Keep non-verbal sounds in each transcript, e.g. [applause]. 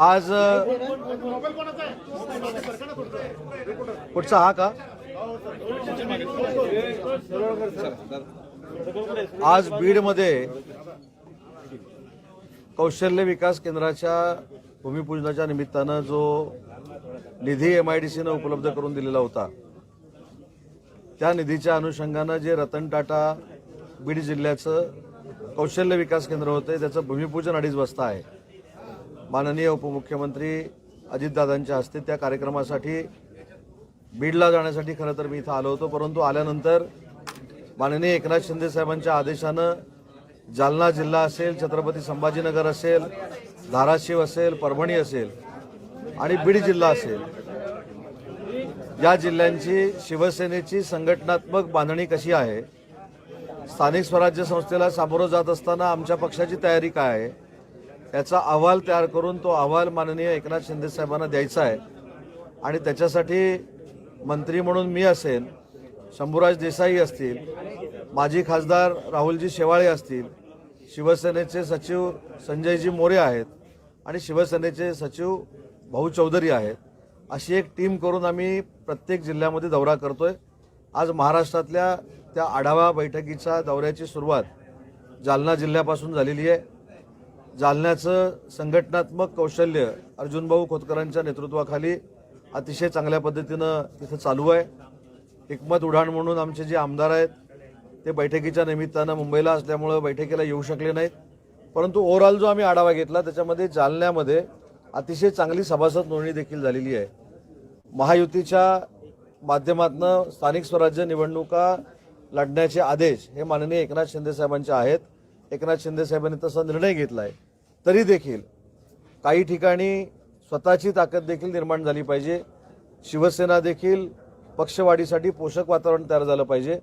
आज पुढचा हा का? आज बीडमध्ये कौशल्य विकास केंद्राच्या भूमिपूजनाच्या निमित्तानं जो निधी एम आय डी सीनं उपलब्ध करून दिलेला होता त्या निधीच्या अनुषंगानं जे रतन टाटा बीड जिल्ह्याचं कौशल्य विकास केंद्र होते त्याचं भूमिपूजन अडीच वाजता आहे. माननीय उपमुख्यमंत्री अजितदादांच्या हस्ते त्या कार्यक्रमासाठी बीडला जाण्यासाठी खरं तर मी इथं आलो होतो परंतु आल्यानंतर माननीय एकनाथ शिंदे साहेबांच्या आदेशानं जालना जिल्हा असेल छत्रपती संभाजीनगर असेल धाराशिव असेल परभणी असेल आणि बीड जिल्हा असेल या जिल्ह्यांची शिवसेनेची संघटनात्मक बांधणी कशी आहे स्थानिक स्वराज्य संस्थेला सामोरं जात असताना आमच्या पक्षाची तयारी काय आहे? याचा अहवाल तयार करून तो अहवाल माननीय एकनाथ शिंदे साहेबांना द्यायचा आहे. आणि त्याच्यासाठी मंत्री म्हणून मी असेल शंभूराज देसाई असतील माजी खासदार राहुलजी शेवाळे असतील शिवसेनेचे सचिव संजयजी मोरे आहेत आणि शिवसेनेचे सचिव भाऊ चौधरी आहेत अशी एक टीम करून आम्ही प्रत्येक जिल्ह्यामध्ये दौरा करतोय. आज महाराष्ट्रातल्या त्या आढावा बैठकीच्या दौऱ्याची सुरुवात जालना जिल्ह्यापासून झालेली आहे. जालन्याचं संघटनात्मक कौशल्य अर्जुनभाऊ खोतकरांच्या नेतृत्वाखाली अतिशय चांगल्या पद्धतीनं तिथं चालू आहे. एकमत उडाण म्हणून आमचे जे आमदार आहेत ते बैठकीच्या निमित्तानं मुंबईला असल्यामुळं बैठकीला येऊ शकले नाहीत. परंतु ओव्हरऑल जो आम्ही आढावा घेतला त्याच्यामध्ये जालन्यामध्ये अतिशय चांगली सभासद नोंदणी देखील झालेली आहे. महायुतीच्या माध्यमातून स्थानिक स्वराज्य निवडणुका लढण्याचे आदेश हे माननीय एकनाथ शिंदे साहेबांचे आहेत. एकनाथ शिंदे साहेबांनी तसा निर्णय घेतला आहे तरी देखील काही ठिकाणी स्वतःची ताकद देखील निर्माण झाली पाहिजे. शिवसेना देखील पक्षवाढीसाठी पोषक वातावरण तयार झालं पाहिजे.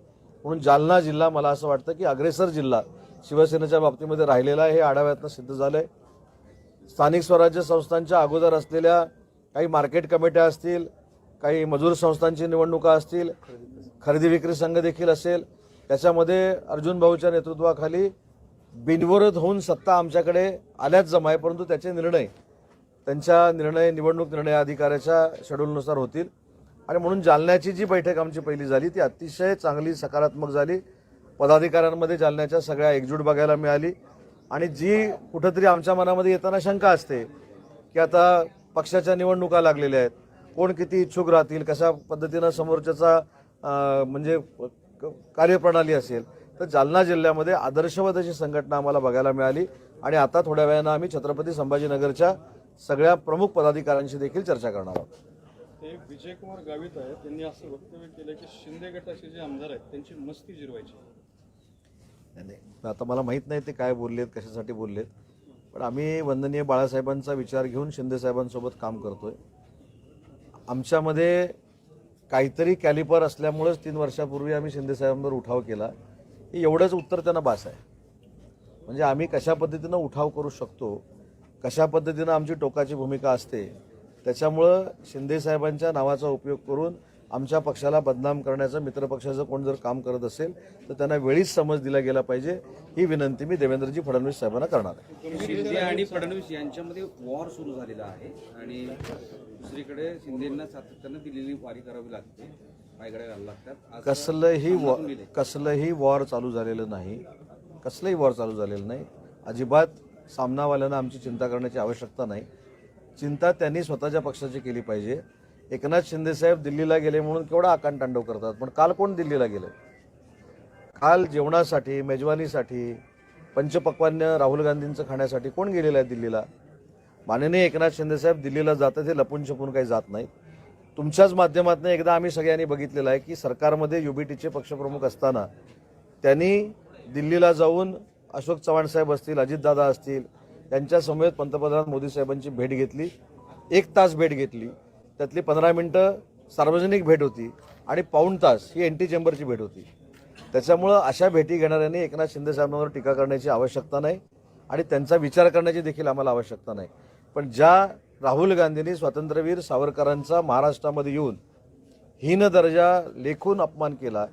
म्हणून जालना जिल्हा मला असं वाटतं की अग्रेसर जिल्हा शिवसेनेच्या बाबतीमध्ये राहिलेला आहे हे आढाव्यातनं सिद्ध झालं आहे स्थानिक स्वराज्य संस्थांच्या अगोदर असलेल्या काही मार्केट कमिट्या असतील काही मजूर संस्थांची निवडणुका असतील खरेदी विक्री संघ देखील असेल. त्याच्यामध्ये अर्जुन भाऊच्या नेतृत्वाखाली बिनविरोध होऊन सत्ता आमच्याकडे आल्याच जमा आहे परंतु त्याचे निर्णय त्यांच्या निर्णय निवडणूक निर्णय अधिकाऱ्याच्या शेड्यूलनुसार होतील. आणि म्हणून जालन्याची जी बैठक आमची पहिली झाली ती अतिशय चांगली सकारात्मक झाली. पदाधिकाऱ्यांमध्ये जालन्याच्या सगळ्या एकजूट बघायला मिळाली. आणि जी कुठंतरी आमच्या मनामध्ये येताना शंका असते की आता पक्षाच्या निवडणुका लागलेल्या आहेत. कोण किती इच्छुक राहतील कशा पद्धतीनं समोरच्याचा म्हणजे कार्यप्रणाली असेल तर जालना जिल्ह्यामध्ये आदर्शवत अशी संघटना आम्हाला बघायला मिळाली आणि आता थोड्या वेळानं आम्ही छत्रपती संभाजीनगरच्या सगळ्या प्रमुख पदाधिकाऱ्यांशी देखील चर्चा करणार आहोत. ते विजयकुमार गावित आहेत. त्यांनी असं वक्तव्य केलं की शिंदे गटाचे जे आमदार आहेत त्यांची मस्ती जिरवायची. नाही, नाही. आता मला माहीत नाही ते काय बोललेत कशासाठी बोललेत. पण आम्ही वंदनीय बाळासाहेबांचा विचार घेऊन शिंदे साहेबांसोबत काम करतोय. आमच्यामध्ये काहीतरी कॅलिपर असल्यामुळेच तीन वर्षापूर्वी आम्ही शिंदेसाहेबांवर उठाव केला. हे एवढंच उत्तर त्यांना बास आहे. म्हणजे आम्ही कशा पद्धतीनं उठाव करू शकतो कशा पद्धतीनं आमची टोकाची भूमिका असते त्याच्यामुळं शिंदेसाहेबांच्या नावाचा उपयोग करून आमच्या पक्षाला बदनाम करण्याचं मित्रपक्षाचं कोण जर काम करत असेल तर त्यांना वेळीच समज दिला गेला पाहिजे. ही विनंती मी देवेंद्रजी फडणवीस साहेबांना करणार आहे. शिंदे आणि फडणवीस यांच्यामध्ये वॉर सुरू झालेला आहे आणि दुसरीकडे शिंदेना सातत्यानं दिलेली वारी करावी लागते. पायगड्या लागतात. कसलंही वॉ. कसलंही वॉर चालू झालेलं नाही. कसलंही वॉर चालू झालेलं नाही. अजिबात सामनावाल्यांना आमची चिंता करण्याची आवश्यकता नाही. चिंता त्यांनी स्वतःच्या पक्षाची केली पाहिजे. एकनाथ शिंदेसाहेब दिल्लीला गेले म्हणून केवढा आकांड तांडव करतात. पण काल कोण दिल्लीला गेलं? काल जेवणासाठी मेजवानीसाठी पंचपक्वान्य राहुल गांधींचं खाण्यासाठी कोण गेलेलं आहे दिल्लीला? माननीय एकनाथ शिंदेसाहेब दिल्लीला जातात हे लपून छपून काही जात नाहीत तुमच्याच माध्यमातून एकदा आम्ही सगळ्यांनी बघितलेलं आहे की सरकारमध्ये युबीटीचे पक्षप्रमुख असताना त्यांनी दिल्लीला जाऊन अशोक चव्हाण साहेब असतील अजितदादा असतील त्यांच्यासमवेत पंतप्रधान मोदी साहेबांची भेट घेतली. एक तास भेट घेतली. त्यातली पंधरा मिनटं सार्वजनिक भेट होती आणि पाऊण तास ही एंटी चेंबरची भेट होती. त्याच्यामुळं अशा भेटी घेणाऱ्यांनी एकनाथ शिंदे साहेबांवर टीका करण्याची आवश्यकता नाही आणि त्यांचा विचार करण्याची देखील आम्हाला आवश्यकता नाही. पण ज्या राहुल गांधींनी स्वातंत्र्यवीर सावरकरांचा महाराष्ट्रामध्ये येऊन हीन दर्जा लेखून अपमान केला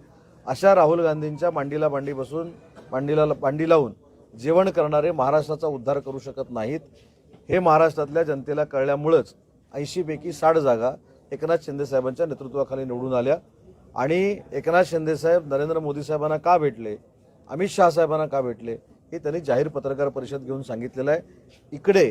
अशा राहुल गांधींच्या मांडीला मांडी बसून मांडीला मांडी लावून जेवण करणारे महाराष्ट्राचा उद्धार करू शकत नाहीत हे महाराष्ट्रातल्या जनतेला कळल्यामुळंच ऐंशीपैकी साठ जागा एकनाथ शिंदेसाहेबांच्या नेतृत्वाखाली निवडून आल्या. आणि एकनाथ शिंदेसाहेब नरेंद्र मोदी साहेबांना का भेटले अमित शहा साहेबांना का भेटले हे त्यांनी जाहीर पत्रकार परिषद घेऊन सांगितलेलं आहे. इकडे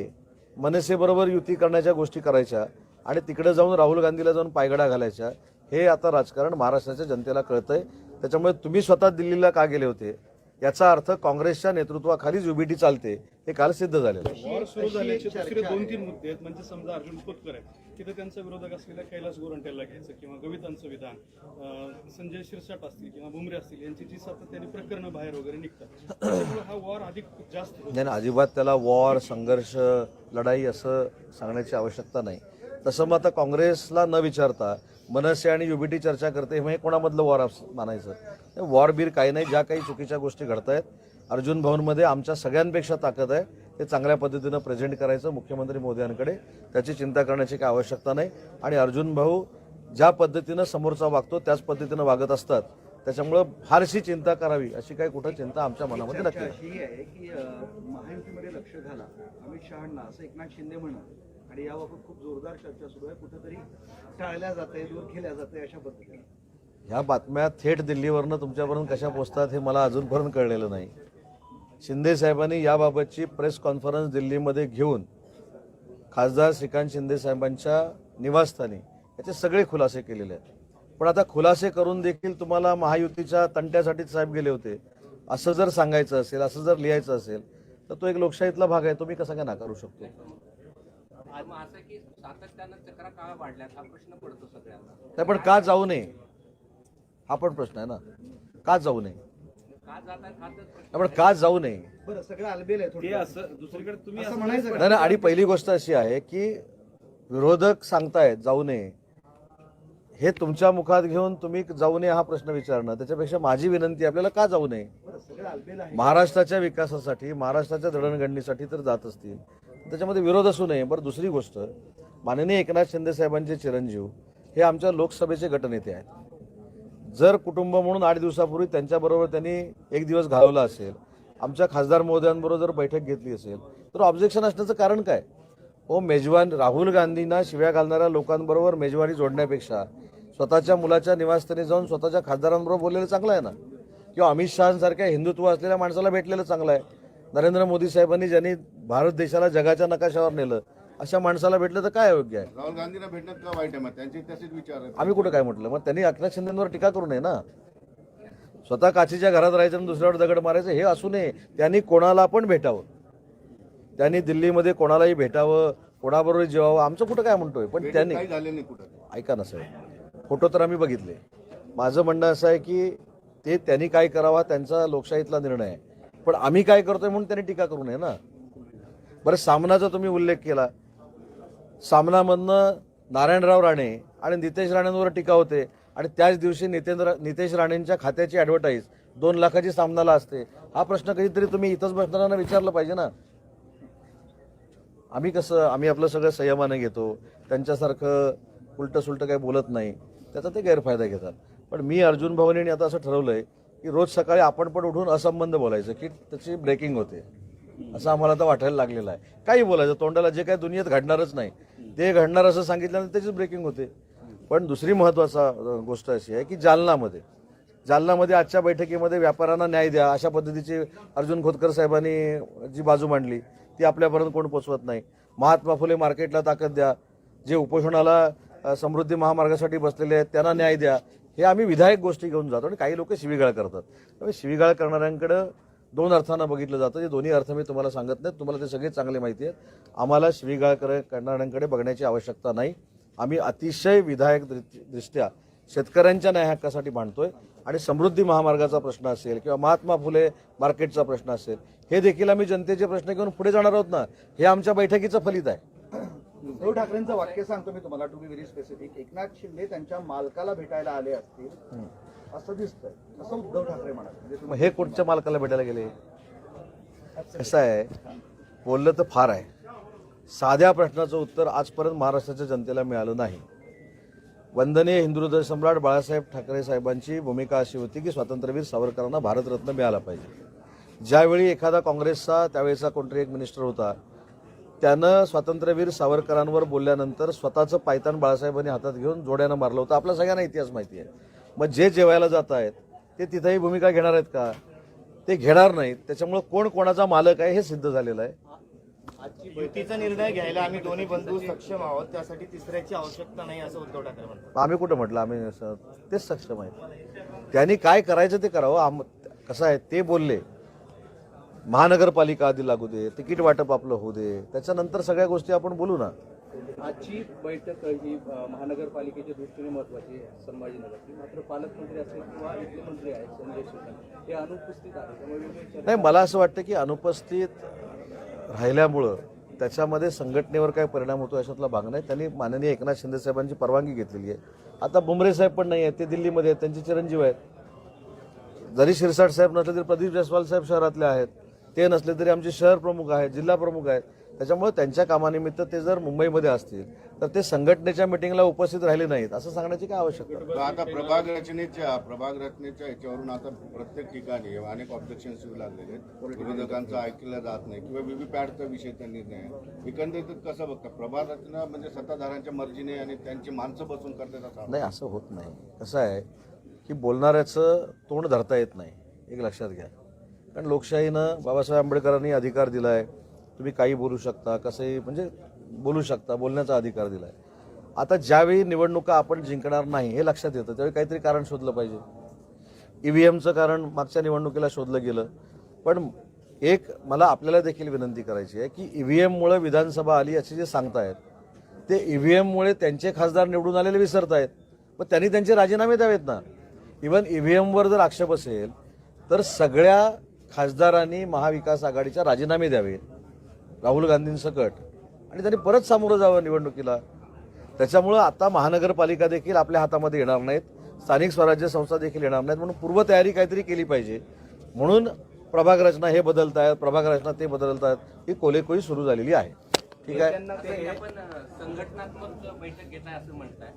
मनसेबरोबर युती करण्याच्या गोष्टी करायच्या आणि तिकडे जाऊन राहुल गांधीला जाऊन पायगडा घालायच्या हे आता राजकारण महाराष्ट्राच्या जनतेला कळतंय. त्याच्यामुळे तुम्ही स्वतः दिल्लीला का गेले होते? याचा अर्थ काँग्रेसच्या नेतृत्वाखालीच युबीटी चालते हे काल सिद्ध झालेलं आहे. वॉर सुरू झाल्याचे दुसरे दोन तीन मुद्दे आहेत. म्हणजे समजा अर्जुन खोतकर आहेत. तिथे त्यांचा विरोधक असलेल्या कैलास गोरंट्याला घ्यायचं किंवा गवितांचं विधान संजय शिरसाट असतील किंवा बुमरे असतील यांची जी सातत्याने प्रकरणं बाहेर वगैरे निघतात हा वॉर अधिक जास्त नाही अजिबात त्याला वॉर संघर्ष लढाई असं सांगण्याची आवश्यकता नाही. तसं मग आता काँग्रेसला न विचारता मनसे आणि युबीटी चर्चा करते हे कोणामधलं वॉर मानायचं? वॉर बीर काही नाही ज्या काही चुकीच्या गोष्टी घडत आहेत अर्जुन भवनमध्ये आमच्या सगळ्यांपेक्षा ताकद आहे. ते चांगल्या पद्धतीनं प्रेझेंट करायचं मुख्यमंत्री मोदयांकडे त्याची चिंता करण्याची काही आवश्यकता नाही. आणि अर्जुन भाऊ ज्या पद्धतीनं समोरचा वागतो त्याच पद्धतीनं वागत असतात. त्याच्यामुळं फारशी चिंता करावी अशी काही कुठं चिंता आमच्या मनामध्ये नक्की आहे की महायुतीमध्ये लक्ष घाला. अमित शहांना असं एकनाथ शिंदे म्हणत आणि याबाबत खूप जोरदार चर्चा सुरू आहे. कुठेतरी टाळल्या जाते दूर केल्या जाते अशा पद्धतीने. ह्या बातम्या थेट दिल्लीवरनं तुमच्यापर्यंत कशा पोचतात हे मला अजूनपर्यंत कळलेलं नाही. शिंदे साहेबांनी याबाबतची प्रेस कॉन्फरन्स दिल्लीमध्ये घेऊन खासदार श्रीकांत शिंदे साहेबांच्या निवासस्थानी याचे सगळे खुलासे केलेले आहेत. पण आता खुलासे करून देखील तुम्हाला महायुतीच्या तंट्यासाठीच साहेब गेले होते. असं जर सांगायचं असेल असं जर लिहायचं असेल तर तो एक लोकशाहीतला भाग आहे तो मी कसा काय नाकारू शकतो? हा नाही पण का जाऊ नये? हा पण प्रश्न आहे ना. का जाऊ नये? का जात आहेत हा तर प्रश्न नाही, पण का जाऊ नये? नाही नाही, आणि पहिली गोष्ट अशी आहे की विरोधक सांगतायत जाऊ नये. हे तुमच्या मुखात घेऊन तुम्ही जाऊ नये हा प्रश्न विचारणं. त्याच्यापेक्षा माझी विनंती आपल्याला का जाऊ नये? महाराष्ट्राच्या विकासासाठी महाराष्ट्राच्या दळणघडणीसाठी तर जात असतील. त्याच्यामध्ये विरोध असू नये. बरं दुसरी गोष्ट माननीय एकनाथ शिंदे साहेबांचे चिरंजीव हे आमच्या लोकसभेचे गटनेते आहेत. जर कुटुंब म्हणून आठ दिवसापूर्वी त्यांच्याबरोबर त्यांनी एक दिवस घालवला असेल आमच्या खासदार महोदयांबरोबर जर बैठक घेतली असेल तर ऑब्जेक्शन असण्याचं कारण काय? हो मेजवान राहुल गांधींना शिव्या घालणाऱ्या लोकांबरोबर मेजवानी जोडण्यापेक्षा स्वतःच्या मुलाच्या निवासस्थानी जाऊन स्वतःच्या खासदारांबरोबर बोललेलं चांगलं आहे ना? किंवा अमित शहासारख्या हिंदुत्व असलेल्या माणसाला भेटलेलं चांगलं आहे? नरेंद्र मोदी साहेबांनी ज्यांनी भारत देशाला जगाच्या नकाशावर नेलं अशा माणसाला भेटलं तर काय योग्य आहे? राहुल गांधींना भेटण्यात का वाईट आहे? मग त्यांचे तसेच विचार आहेत. आम्ही कुठं काय म्हटलं? मग त्यांनी एकनाथ शिंदेवर टीका करू नये ना. स्वतः काचीच्या घरात राहायचं आणि दुसऱ्यावर दगड मारायचं हे असू नये. त्यांनी कोणाला पण भेटावं. त्यांनी दिल्लीमध्ये कोणालाही भेटावं कोणाबरोबर जेवावं. आमचं कुठं काय म्हणतोय? पण भेटीत त्यांनी काही झाले नाही कुठं. ऐका ना साहेब फोटो तर आम्ही बघितले. माझं म्हणणं असं आहे की ते त्यांनी काय करावा त्यांचा लोकशाहीतला निर्णय आहे. पण आम्ही काय करतोय म्हणून त्यांनी टीका करू नये ना. बरं सामनाचा तुम्ही उल्लेख केला. सामनामधनं नारायणराव राणे आणि नितेश राणेंवर टीका होते. आणि त्याच दिवशी नितेंद्र नितेश राणेंच्या खात्याची ॲडव्हर्टाईज दोन लाखाची सामनाला असते. हा प्रश्न कधीतरी तुम्ही इथंच बसणाऱ्यांना विचारलं पाहिजे ना. आम्ही कसं आम्ही आपलं सगळं संयमाने घेतो. त्यांच्यासारखं उलटं सुलटं काही बोलत नाही. त्याचा ते गैरफायदा घेतात. पण मी अर्जुन भवानीने आता असं ठरवलं आहे की रोज सकाळी आपण पण उठून असंबंध बोलायचं की त्याची ब्रेकिंग होते. असं आम्हाला आता वाटायला लागलेलं आहे. काही बोलायचं तोंडाला जे काही दुनियेत घडणारच नाही. ते घडणार असं सांगितल्यानंतर त्याचीच ब्रेकिंग होते. पण दुसरी महत्त्वाचा गोष्ट अशी आहे की जालनामध्ये जालनामध्ये आजच्या बैठकीमध्ये व्यापाऱ्यांना न्याय द्या अशा पद्धतीची अर्जुन खोतकर साहेबांनी जी बाजू मांडली ती आपल्यापर्यंत कोण पोचवत नाही. महात्मा फुले मार्केटला ताकद द्या. जे उपोषणाला समृद्धी महामार्गासाठी बसलेले आहेत त्यांना न्याय द्या. हे आम्ही विधायक गोष्टी घेऊन जातो आणि काही लोक शिवीगाळ करतात. त्यामुळे शिवीगाळ करणाऱ्यांकडं दोन अर्थानं बघितलं जातं. जे दोन्ही अर्थ मी तुम्हाला सांगत नाही तुम्हाला ते सगळे चांगले माहिती आहेत. आम्हाला शिवीगाळ कर करणाऱ्यांकडे बघण्याची आवश्यकता नाही. आम्ही अतिशय विधायक दृष्ट्या शेतकऱ्यांच्या न्याय हक्कासाठी मांडतोय. आणि समृद्धी महामार्गाचा प्रश्न असेल किंवा महात्मा फुले मार्केटचा प्रश्न असेल हे देखील आम्ही जनतेचे प्रश्न घेऊन पुढे जाणार आहोत ना? हे आमच्या बैठकीचं फलित आहे. उद्धव ठाकरेंचं वाक्य सांगतो मी तुम्हाला to be very specific Eknath Shinde त्यांच्या मालकाला भेटायला आले असतील. असं दिसतंय. असं उद्धव ठाकरे म्हणत म्हणजे मग हे कुठच्या मालकाला भेटायला गेले? कसं आहे? बोललं तर फार आहे. साध्या प्रश्नाचं उत्तर आजपर्यंत महाराष्ट्राच्या जनतेला मिळालं नाही. वंदनीय हिंदुहृदय सम्राट बाळासाहेब ठाकरे साहेबांची भूमिका अशी होती की स्वातंत्र्यवीर सावरकरांना भारतरत्न मिळाला पाहिजे. ज्यावेळी एखादा काँग्रेसचा त्यावेळेचा कोणतरी एक मिनिस्टर होता त्यानं स्वातंत्र्यवीर सावरकरांवर बोलल्यानंतर स्वतःचं पायतान बाळासाहेबांनी हातात घेऊन जोड्यानं मारलं होतं. आपल्या सगळ्यांना इतिहास माहिती आहे. मग जे जेवायला जात आहेत ते तिथंही भूमिका घेणार आहेत का? ते घेणार नाहीत. त्याच्यामुळं कोण कोणाचा मालक आहे हे सिद्ध झालेलं आहे. युतीचा निर्णय घ्यायला आम्ही दोन्ही बंधू सक्षम आहोत. त्यासाठी तिसऱ्याची आवश्यकता नाही असं उद्धव ठाकरे म्हणतात. आम्ही कुठं म्हटलं? आम्ही असं तेच सक्षम आहेत. त्यांनी काय करायचं ते करावं. आम कसं आहे ते बोलले. महानगरपालिका आधी लागू दे तिकीट वाटप आपलं होऊ दे. त्याच्यानंतर सगळ्या गोष्टी आपण बोलू ना. आजची बैठक ही महानगरपालिकेच्या दृष्टीने महत्वाची आहे संभाजीनगरची. मात्र पालकमंत्री असतील किंवा इथले मंत्री आहेत संजय शिरसाट हे अनुपस्थित आहेत. त्यामुळे नाही मला असं वाटतं की अनुपस्थित राहिल्यामुळं त्याच्यामध्ये संघटनेवर काय परिणाम होतो याच्यातला भाग नाही. त्यांनी माननीय एकनाथ शिंदे साहेबांची परवानगी घेतलेली आहे. आता बुमरे साहेब पण नाही आहेत ते दिल्लीमध्ये आहेत त्यांचे चिरंजीव आहेत. जरी शिरसाट साहेब नसले तरी प्रदीप जयस्वाल साहेब शहरातले आहेत. ते नसले तरी आमचे शहर प्रमुख आहेत जिल्हा प्रमुख आहेत. त्याच्यामुळे त्यांच्या कामानिमित्त ते जर मुंबईमध्ये असतील तर ते संघटनेच्या मिटिंगला उपस्थित राहिले नाहीत असं सांगण्याची काय आवश्यकता आता प्रभाग रचनेच्या प्रभाग रचनेच्या याच्यावरून आता प्रत्येक ठिकाणी अनेक ऑब्जेक्शन येऊ लागलेले आहेत. विरोधकांचं ऐकलं जात नाही किंवा व्हीव्हीपॅटचा विषय त्यांनी नाही. एकंदरीत कसं बघता प्रभाग रचना म्हणजे सत्ताधाऱ्यांच्या मर्जीने आणि त्यांची माणसं बसून करतात असं नाही असं होत नाही. कसं आहे की बोलणाऱ्याचं तोंड धरता येत नाही एक लक्षात घ्या. कारण लोकशाहीनं बाबासाहेब आंबेडकरांनी अधिकार दिला आहे तुम्ही काही बोलू शकता कसंही म्हणजे बोलू शकता बोलण्याचा अधिकार दिला आहे आता ज्यावेळी निवडणुका आपण जिंकणार नाही हे लक्षात येतं. त्यावेळी काहीतरी कारण शोधलं पाहिजे. ई व्ही एमचं कारण मागच्या निवडणुकीला शोधलं गेलं. पण एक मला आपल्याला देखील विनंती करायची आहे की ई व्ही एममुळे विधानसभा आली असे जे सांगतायत ते ई व्ही एममुळे त्यांचे खासदार निवडून आलेले विसरत आहेत मग त्यांनी त्यांचे राजीनामे द्यावेत ना? इवन ई व्ही एमवर जर आक्षेप असेल तर सगळ्या खासदारांनी महाविकास आघाडीच्या राजीनामे द्यावेत. राहुल गांधींसकट आणि त्यांनी परत सामोरं जावं निवडणुकीला. त्याच्यामुळं आता महानगरपालिका देखील आपल्या हातामध्ये येणार नाहीत. स्थानिक स्वराज्य संस्था देखील येणार नाहीत. म्हणून पूर्वतयारी काहीतरी केली पाहिजे. म्हणून प्रभाग रचना हे बदलतायत प्रभाग रचना ते बदलत आहेत. ही कोलेकोई सुरू झालेली आहे. ठीक आहे? संघटनात्मक बैठक घेताय असं म्हणताय.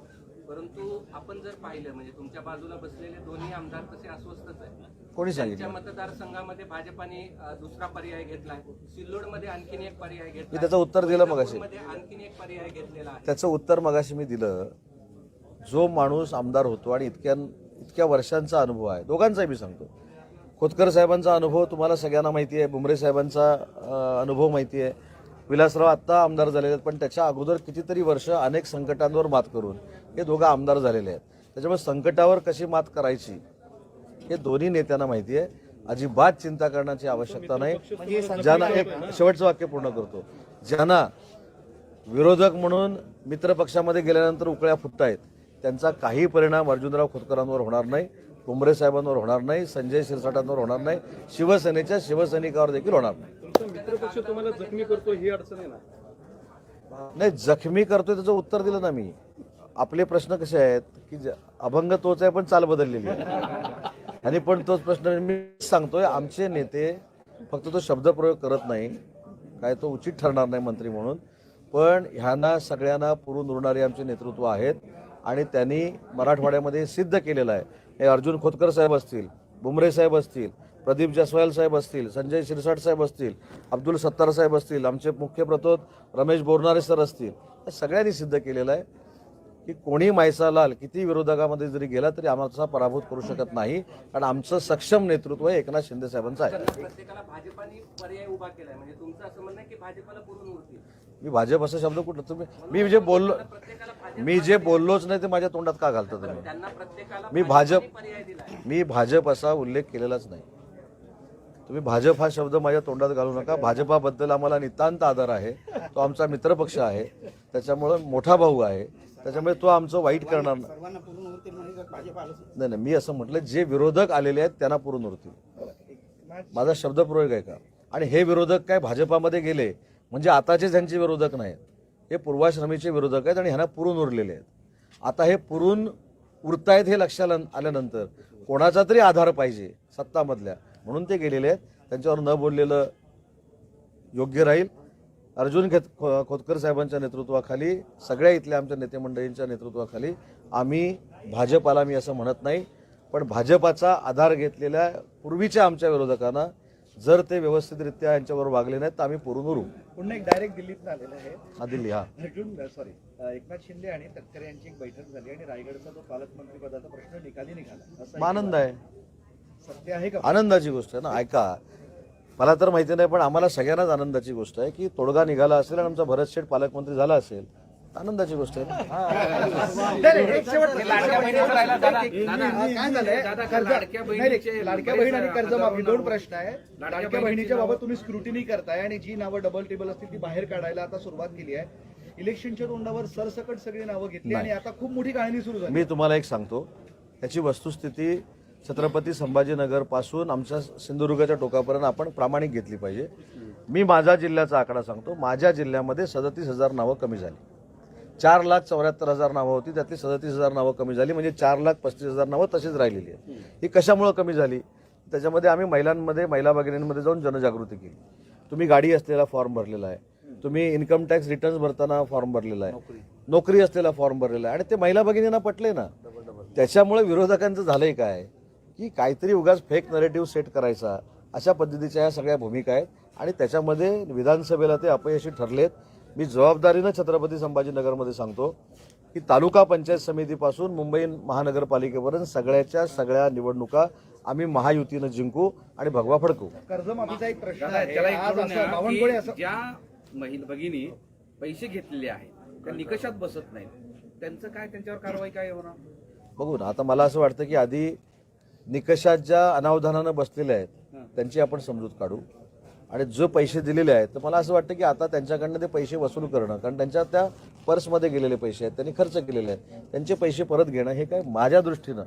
परंतु आपण जर पाहिलं म्हणजे तुमच्या बाजूला बसलेले दोन्ही आमदार तसे अस्वस्थच आहे कोणी सांगितलं? मतदारसंघामध्ये भाजपाने दुसरा पर्याय घेतलाय सिल्लोडमध्ये आणखीन एक पर्याय मी घेतला त्याचं उत्तर दिलं मगाशी. मध्ये आणखीन एक पर्याय घेतलेला आहे. त्याचं उत्तर मगाशी मी दिलं. जो माणूस आमदार होतो आणि इतक्या इतक्या वर्षांचा अनुभव आहे दोघांचाही मी सांगतो. खोतकर साहेबांचा अनुभव तुम्हाला सगळ्यांना माहिती आहे बुमरे साहेबांचा अनुभव माहिती आहे. विलासराव आत्ता आमदार झालेले आहेत पण त्याच्या अगोदर कितीतरी वर्ष अनेक संकटांवर मात करून हे दोघं आमदार झालेले आहेत. त्याच्यामुळे संकटावर कशी मात करायची हे दोन्ही नेत्यांना माहिती आहे. अजिबात चिंता करण्याची आवश्यकता नाही. ज्यांना एक शेवटचं वाक्य पूर्ण करतो. ज्यांना विरोधक म्हणून मित्रपक्षामध्ये गेल्यानंतर उकळ्या फुटतायत त्यांचा काही परिणाम अर्जुनराव खोतकरांवर होणार नाही कुंभरे साहेबांवर होणार नाही संजय शिरसाटांवर होणार नाही शिवसेनेच्या शिवसैनिकावर देखील होणार नाही जखमी करतोय त्याचं उत्तर दिलं ना मी. आपले प्रश्न कसे आहेत की अभंग तोच आहे पण चाल बदललेली आहे. आणि पण तोच प्रश्न मी सांगतोय आमचे नेते फक्त तो शब्दप्रयोग करत नाही काय तो उचित ठरणार नाही मंत्री म्हणून. पण ह्यांना सगळ्यांना पुरून उरणारे आमचे नेतृत्व आहेत आणि त्यांनी मराठवाड्यामध्ये सिद्ध केलेलं आहे. हे अर्जुन खोतकर साहेब असतील बुमरे साहेब असतील प्रदीप जसवाल साहेब असतील संजय शिरसाट साहेब असतील अब्दुल सत्तार साहेब असतील आमचे मुख्य प्रतोद रमेश बोरनारे सर असतील या सगळ्यांनी सिद्ध केलेलं आहे. की कोणी मायसा लाल किती विरोधकामध्ये जरी गेला तरी आमचा पराभूत करू शकत नाही. कारण आमचं सक्षम नेतृत्व हे एकनाथ शिंदे साहेबांचं आहे. म्हणजे मी भाजप असा शब्द कुठला? तुम्ही मी जे बोललो मी जे बोललोच नाही ते माझ्या तोंडात का घालता तुम्ही? मी भाजप मी भाजप असा उल्लेख केलेलाच नाही. तुम्ही भाजप हा शब्द माझ्या तोंडात घालू नका. भाजपाबद्दल आम्हाला नितांत आदर आहे. तो आमचा मित्रपक्ष आहे. त्याच्यामुळं मोठा भाऊ आहे. त्याच्यामुळे तो आमचं वाईट करणार नाही. नाही नाही मी असं म्हटलं जे विरोधक आलेले आहेत त्यांना पुरून उरतील माझा शब्दप्रयोग आहे का? आणि हे विरोधक काय भाजपामध्ये गेले म्हणजे आताचे ज्यांचे विरोधक नाहीत हे पूर्वाश्रमीचे विरोधक आहेत आणि ह्यांना पुरून उरलेले आहेत. आता हे पुरून उरतायत हे लक्षाला आल्यानंतर कोणाचा तरी आधार पाहिजे सत्तामधल्या म्हणून ते गेलेले आहेत. त्यांच्यावर न बोललेलं योग्य राहील. अर्जुन खेत खो- खोतकर साहेबांच्या नेतृत्वाखाली सगळ्या इथल्या आमच्या नेते मंडळींच्या नेतृत्वाखाली आम्ही भाजपाला मी असं म्हणत नाही पण भाजपाचा आधार घेतलेल्या पूर्वीच्या आमच्या विरोधकांना जर ते व्यवस्थितरित्या यांच्याबरोबर वागले नाहीत तर आम्ही पुरून उरू. पुन्हा एक डायरेक्ट दिल्लीत आलेला आहे. हा दिल्ली हा. अर्जुन सॉरी एकनाथ शिंदे आणि तटकरे यांची एक बैठक झाली आणि रायगडचा जो पालकमंत्री पदाचा प्रश्न निकाली निघाला. आनंद आहे. सत्य आहे का? आनंदाची गोष्ट आहे ना ऐका. मला तर माहिती नाही पण आम्हाला सगळ्यांनाच आनंदाची गोष्ट आहे की तोडगा निघाला असेल आणि आमचा भरत शेठ पालकमंत्री झाला असेल आनंदाची गोष्ट आहे दोन प्रश्न आहे लाडक्या बहिणीची बहिणीच्या बाबत तुम्ही स्क्रुटिनी करताय आणि जी नावं डबल टेबल असतील ती बाहेर काढायला आता सुरुवात केली आहे. इलेक्शनच्या तोंडावर सरसकट सगळी नावं घेतली आणि आता खूप मोठी कहाणी सुरू झाली. मी तुम्हाला एक सांगतो त्याची वस्तुस्थिती छत्रपती संभाजीनगरपासून आमच्या सिंधुदुर्गाच्या टोकापर्यंत आपण प्रामाणिक घेतली पाहिजे. मी माझ्या जिल्ह्याचा आकडा सांगतो. माझ्या जिल्ह्यामध्ये सदतीस हजार नावं कमी झाली. चार लाख चौऱ्याहत्तर हजार नावं होती. त्यातली सदतीस हजार नावं कमी झाली. म्हणजे चार लाख पस्तीस हजार नावं तशीच राहिलेली आहेत. ही कशामुळं कमी झाली? त्याच्यामध्ये आम्ही महिलांमध्ये महिला भगिनींमध्ये जाऊन जनजागृती केली. तुम्ही गाडी असलेला फॉर्म भरलेला आहे. तुम्ही इन्कम टॅक्स रिटर्न्स भरताना फॉर्म भरलेला आहे. नोकरी. असलेला फॉर्म भरलेला आहे. आणि ते महिला भगिनींना पटले ना. त्याच्यामुळे विरोधकांचं झालंय काय? की काहीतरी उगाच फेक नरेटिव्ह सेट करायचा. अशा पद्धतीच्या या सगळ्या भूमिका आहेत. आणि त्याच्यामध्ये विधानसभेला ते अपयशी ठरलेत. मी जबाबदारीनं छत्रपती संभाजीनगरमध्ये सांगतो की तालुका पंचायत समितीपासून मुंबई महानगरपालिकेपर्यंत सगळ्याच्या सगळ्या निवडणुका आम्ही महायुतीनं जिंकू आणि भगवा फडकू. कर्जमाफीचा एक प्रश्न आहे. ज्या महिला भगिनी पैसे घेतलेले आहेत त्या निकषात बसत नाहीत. त्यांचं काय त्यांच्यावर कारवाई काय होणार? बघू ना आता मला असं वाटतं की आधी निकषात ज्या अनावधानानं बसलेल्या आहेत त्यांची आपण समजूत काढू. आणि जो पैसे दिलेले आहेत तर मला असं वाटतं की आता त्यांच्याकडनं ते पैसे वसूल करणं कारण त्यांच्या त्या पर्समध्ये गेलेले पैसे आहेत त्यांनी खर्च केलेले आहेत त्यांचे पैसे परत घेणं हे काय माझ्या दृष्टीनं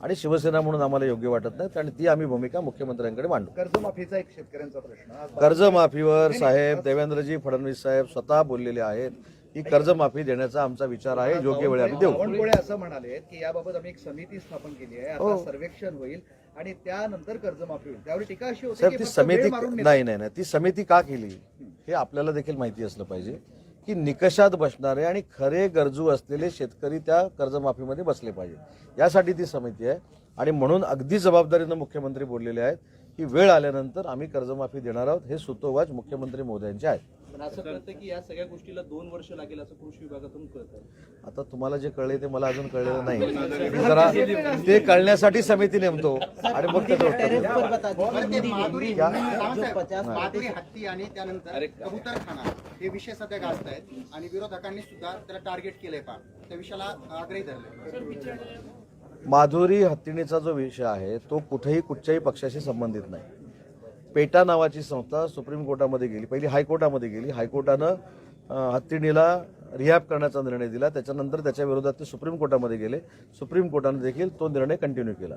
आणि शिवसेना म्हणून आम्हाला योग्य वाटत नाही आणि ती आम्ही भूमिका मुख्यमंत्र्यांकडे मांडू. कर्जमाफीचा एक शेतकऱ्यांचा प्रश्न. कर्जमाफीवर साहेब देवेंद्रजी फडणवीस साहेब स्वतः बोललेले आहेत. की कर्जमाफी देण्याचा आमचा विचार आहे योग्य वेळी आम्ही देऊ. बावनकुळे असं म्हणाले की याबाबत आम्ही एक समिती स्थापन केली आहे हो. सर्वेक्षण होईल आणि त्यानंतर कर्जमाफी होईल. त्यावेळी टीका अशी होती साहेब की ती फक्त वेळ समिती मारून नेतात. नाही नाही नाही. ती समिती का केली? हे आपल्याला देखील माहिती असलं पाहिजे की निकषात बसणारे आणि खरे गरजू असलेले शेतकरी त्या कर्जमाफीमध्ये बसले पाहिजे. यासाठी ती समिती आहे. आणि म्हणून अगदी जबाबदारीनं मुख्यमंत्री बोललेले आहेत. की वेळ आल्यानंतर आम्ही कर्जमाफी देणार आहोत. हे सुतोवाच मुख्यमंत्री मोदयांचे आहेत. पण असं कळतं की या सगळ्या गोष्टीला दोन वर्ष लागेल असं कृषी विभागातून कळतं. आता तुम्हाला जे कळले ते मला अजून कळलेलं नाही. मी जरा ते कळण्यासाठी समिती नेमतो आणि मग त्याचं उत्तर देतो. माधुरी हत्ती आणि त्यानंतर कबूतरखाना हे विषय सध्या गाजत आहेत आणि विरोधकांनी सुद्धा त्याला टार्गेट केलंय पा त्या विषयाला आग्रही धरले माधुरी हत्तीणीचा जो विषय आहे तो कुठेही कुठच्याही पक्षाशी संबंधित नाही. पेटा नावाची संस्था सुप्रीम कोर्टामध्ये गेली. पहिली हायकोर्टामध्ये गेली. हायकोर्टानं हत्तीणीला रिहॅब करण्याचा निर्णय दिला. त्याच्यानंतर त्याच्या विरोधात ते सुप्रीम कोर्टामध्ये गेले. सुप्रीम कोर्टाने देखील तो निर्णय कंटिन्यू केला.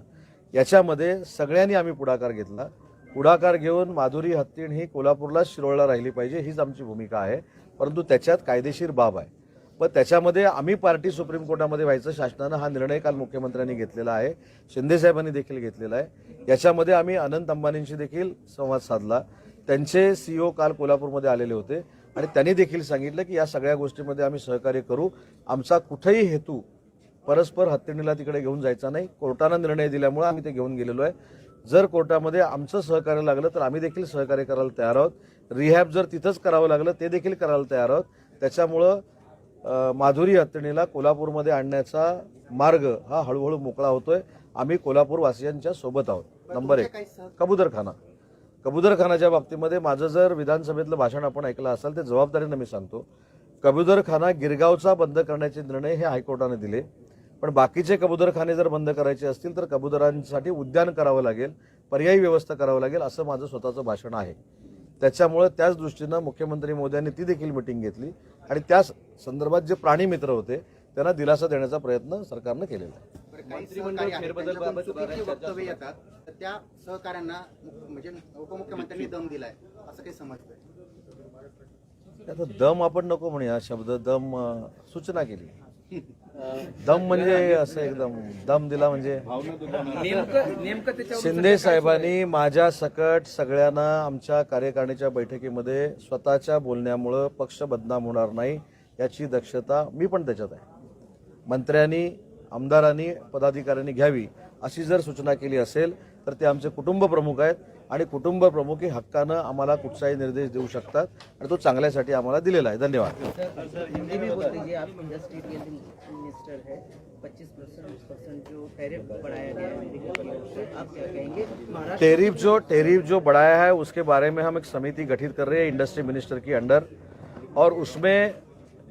याच्यामध्ये सगळ्यांनी आम्ही पुढाकार घेतला. पुढाकार घेऊन माधुरी हत्तीण ही कोल्हापूरला शिरोळला राहिली पाहिजे हीच आमची भूमिका आहे. परंतु त्याच्यात कायदेशीर बाब आहे. मग त्याच्यामध्ये आम्ही पार्टी सुप्रीम कोर्टामध्ये व्हायचं शासनानं हा निर्णय काल मुख्यमंत्र्यांनी घेतलेला आहे. शिंदेसाहेबांनी देखील घेतलेला आहे. याच्यामध्ये आम्ही अनंत अंबानींशी देखील संवाद साधला. त्यांचे सीईओ काल कोल्हापूरमध्ये आलेले होते आणि त्यांनी देखील सांगितलं की या सगळ्या गोष्टीमध्ये आम्ही सहकार्य करू. आमचा कुठेही हेतू परस्पर हत्तीणीला तिकडे घेऊन जायचा नाही. कोर्टानं निर्णय दिल्यामुळे आम्ही ते घेऊन गेलेलो आहे. जर कोर्टामध्ये आमचं सहकार्य लागलं तर आम्ही देखील सहकार्य करायला तयार आहोत. रिहॅब जर तिथंच करावं लागलं ते देखील करायला तयार आहोत. त्याच्यामुळं माधुरी हत्तीणीला कोल्हापूरमध्ये आणण्याचा मार्ग हा हळूहळू मोकळा होतोय. आम्ही कोल्हापूर वासियांच्या सोबत आहोत. नंबर एक. कबुतरखाना. कबुतरखानाच्या बाबतीमध्ये माझं जर विधानसभेतलं भाषण आपण ऐकलं असाल ते जबाबदारीनं मी सांगतो. कबुतरखाना गिरगावचा बंद करण्याचे निर्णय हे हायकोर्टाने दिले. पण बाकीचे कबुतरखाने जर बंद करायचे असतील तर कबुतरांसाठी उद्यान करावं लागेल पर्यायी व्यवस्था करावं लागेल असं माझं स्वतःचं भाषण आहे. त्याच्यामुळं त्याच दृष्टीनं मुख्यमंत्री मोदयांनी ती देखील मिटिंग घेतली. आणि त्या संदर्भात जे प्राणी मित्र होते त्यांना दिलासा देण्याचा प्रयत्न सरकारनं केलेला आहे. वक्तव्य येतात. तर त्या सहकाऱ्यांना मुख- म्हणजे उपमुख्यमंत्र्यांनी दम दिलाय. असं काही समजतंय? आता दम आपण नको म्हणूया शब्द दम सूचना केली. [laughs] दम म्हणजे असं एकदम दम दिला म्हणजे. शिंदे साहेबांनी माझ्या सकट सगळ्यांना आमच्या कार्यकारिणीच्या बैठकीमध्ये स्वतःच्या बोलण्यामुळं पक्ष बदनाम होणार नाही याची दक्षता मी पण त्याच्यात आहे. मंत्र्यांनी आमदारांनी पदाधिकाऱ्यांनी घ्यावी अशी जर सूचना केली असेल तर ते आमचे कुटुंब प्रमुख आहेत. आणि कुटुंब प्रमुख हे हक्कानं आम्हाला कुठचाही निर्देश देऊ शकतात आणि तो चांगल्यासाठी आम्हाला दिलेला आहे. धन्यवाद. हिंदी में बोल दीजिए आप इंडस्ट्री के मिनिस्टर है पच्चीस परसेंट जो टैरिफ बढ़ाया गया है अमेरिका की ओर आप क्या कहेंगे? महाराष्ट्र टेरिफ जो टेरिफ जो बढ़ाया है उसके बारे में हम एक समिति गठित कर रहे हैं इंडस्ट्री मिनिस्टर के अंडर। और उसमें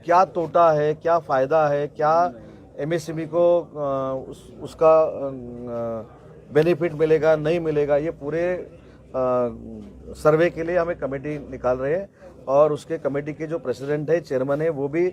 क्या तोटा है क्या फ़ायदा है क्या एमएसएमई को अ, उस, उसका बेनिफिट मिलेगा नहीं मिलेगा ये पूरे सर्वे के लिए हम कमेटी निकाल रहे हैं और उसके कमेटी के जो प्रेसिडेंट है चेयरमैन है वो भी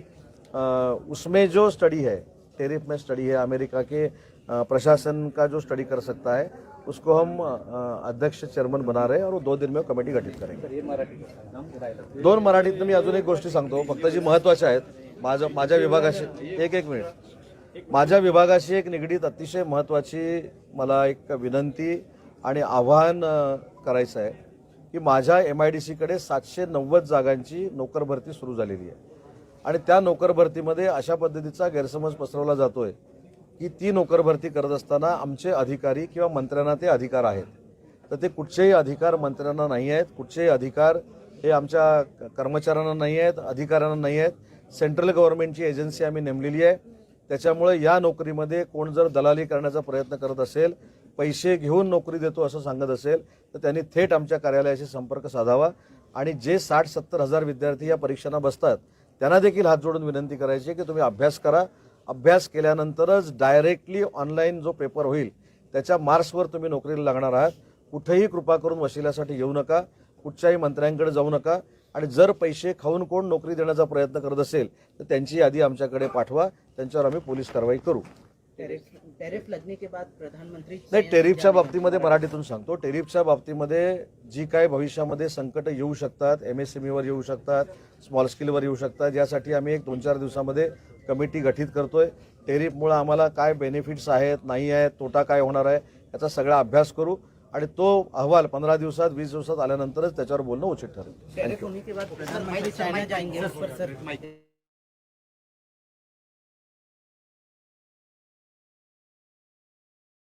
उसमें जो स्टडी है टेरिफ में स्टडी है अमेरिका के प्रशासन का जो स्टडी कर सकता है उसको हम अध्यक्ष चेयरमन बना रहे हैं और वो दो दिन में कमेटी गठीत राहिलं दोन मराठीत मी अजून एक गोष्टी सांगतो फक्त जी महत्त्वाच्या आहेत माझ्या माझ्या विभागाशी एक एक मिनिट. माझ्या विभागाशी एक निगडीत अतिशय महत्वाची मला एक विनंती आणि आव्हान करायचं आहे की माझ्या एम आय डी सीकडे सातशे नव्वद जागांची नोकर भरती सुरू झालेली आहे. आणि त्या नोकर भरतीमध्ये अशा पद्धतीचा गैरसमज पसरवला जातो आहे की ती नोकर भरती करत असताना आमचे अधिकारी किंवा मंत्र्यांना ते अधिकार आहेत. तर ते कुठचेही अधिकार मंत्र्यांना नाही आहेत कुठचेही अधिकार हे आमच्या क- कर्मचाऱ्यांना नाही आहेत अधिकाऱ्यांना नाही आहेत. सेंट्रल गव्हर्नमेंटची एजन्सी आम्ही नेमलेली आहे. त्याच्यामुळे या नोकरीमध्ये कोण जर दलाली करण्याचा प्रयत्न करत असेल पैसे घेऊन नोकरी देतो असं सांगत असेल तर त्यांनी थेट आमच्या कार्यालयाशी संपर्क साधावा. आणि जे साठ सत्तर हजार विद्यार्थी या परीक्षांना बसतात त्यांना देखील हात जोडून विनंती करायची की तुम्ही अभ्यास करा. अभ्यास केल्यानंतरच डायरेक्टली ऑनलाईन जो पेपर होईल त्याच्या मार्क्सवर तुम्ही नोकरीला लागणार आहात. कुठेही कृपा करून वशिल्यासाठी येऊ नका. कुठच्याही मंत्र्यांकडे जाऊ नका. आणि जर पैसे खाऊन कोण नोकरी देण्याचा प्रयत्न करत असेल तर त्यांची यादी आमच्याकडे पाठवा. त्यांच्यावर आम्ही पोलीस कारवाई करू. टैरिफ टैरिफ लगने के बाद प्रधानमंत्री नाही टेरिफच्या बाबतीमध्ये मराठीतून सांगतो. टेरिफच्या बाबतीमध्ये जी काय भविष्यामध्ये संकट येऊ शकतात एम एस वर येऊ शकतात स्मॉल स्केलवर येऊ शकतात यासाठी आम्ही एक दोन चार दिवसामध्ये कमिटी गठीत करतोय. टेरिफमुळे आम्हाला काय बेनिफिट्स आहेत नाही आहेत तोटा काय होणार आहे याचा सगळा अभ्यास करू. आणि तो अहवाल पंधरा दिवसात वीस दिवसात आल्यानंतरच त्याच्यावर बोलणं उचित ठरेल.